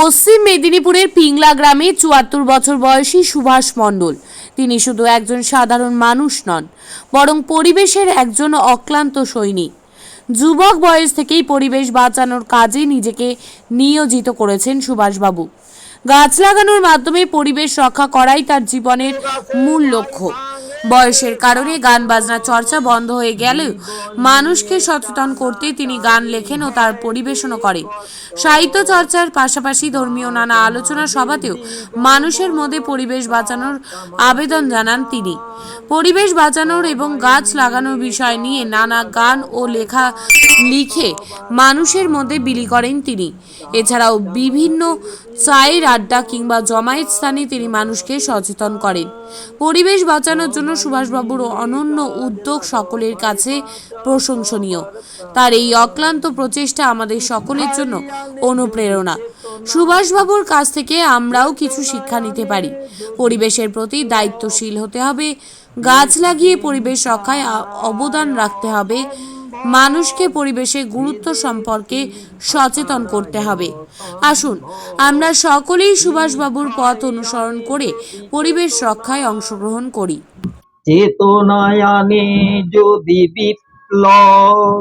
পশ্চিম মেদিনীপুরের পিংলা গ্রামে চুয়াত্তর বছর বয়সী সুভাষ মণ্ডল। তিনি শুধু একজন সাধারণ মানুষ নন, বরং পরিবেশের একজন অক্লান্ত সৈনিক। যুবক বয়স থেকেই পরিবেশ বাঁচানোর কাজে নিজেকে নিয়োজিত করেছেন সুভাষবাবু। গাছ লাগানোর মাধ্যমে পরিবেশ রক্ষা করাই তার জীবনের মূল লক্ষ্য। বয়সের কারণে গান বাজনা চর্চা বন্ধ হয়ে গেলেও মানুষকে সচেতন করতে তিনি গান লেখেন ও তার পরিবেশনও করেন। সাহিত্য চর্চার পাশাপাশি ধর্মীয় নানা আলোচনা সভাতেও মানুষের মধ্যে পরিবেশ বাঁচানোর আবেদন জানান তিনি। পরিবেশ বাঁচানোর এবং গাছ লাগানোর বিষয় নিয়ে নানা গান ও লেখা লিখে মানুষের মধ্যে বিলি করেন তিনি। এছাড়াও বিভিন্ন চায়ের আড্ডা কিংবা জমায়েত স্থানে তিনি মানুষকে সচেতন করেন। পরিবেশ বাঁচানোর জন্য সুভাষবাবুর অনন্য উদ্যোগ সকলের কাছে প্রশংসনীয়। তার এই অক্লান্ত প্রচেষ্টা আমাদের সকলের জন্য অনুপ্রেরণা। সুভাষবাবুর কাছ থেকে আমরাও কিছু শিক্ষা নিতে পারি। পরিবেশের প্রতি দায়িত্বশীল হতে হবে, গাছ লাগিয়ে পরিবেশ রক্ষায় অবদান রাখতে হবে, মানুষকে পরিবেশের গুরুত্ব সম্পর্কে সচেতন করতে হবে। আসুন, আমরা সকলেই সুভাষবাবুর পথ অনুসরণ করে পরিবেশ রক্ষায় অংশগ্রহণ করি। চেতনায়ানে যদি বিপ্লব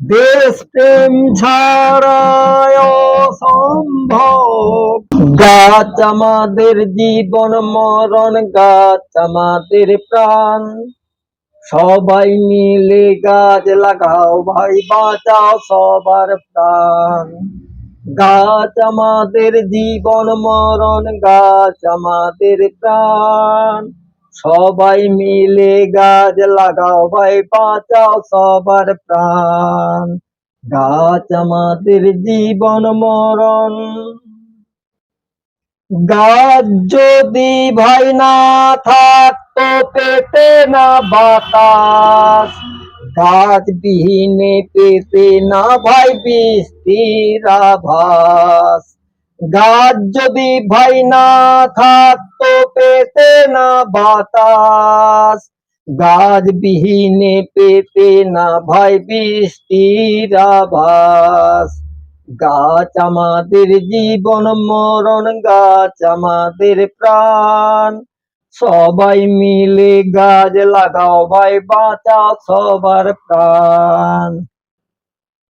দেশ প্রেম ছাড়ায় অসম্ভব গাছ আমাদের জীবন, মরণ, গাছ আমাদের প্রাণ। সবাই মিলে গাছ লাগাও, ভাই বাঁচাও সবার প্রাণ। গাছ আমাদের জীবন, মরণ, গাছ আমাদের প্রাণ। সবাই মিলে গাছ লাগাও, ভাই বাঁচাও সবার প্রাণ। গাছ আমাদের জীবন মরণ। গাছ যদি ভাই না থাকতো পেতে না বাতাস। গাছ বিহীনে পেতে না ভাই বৃষ্টির আভাস। গাছ যদি ভাই না থাকতো, পেতে না বাতাস। গাছ বিহীনে পেতে না ভাই বৃষ্টির আভাস গাছ আমাদের জীবন, মরণ গাছ আমাদের প্রাণ। সবাই মিলে গাছ লাগাও ভাই বাঁচা সবার প্রাণ।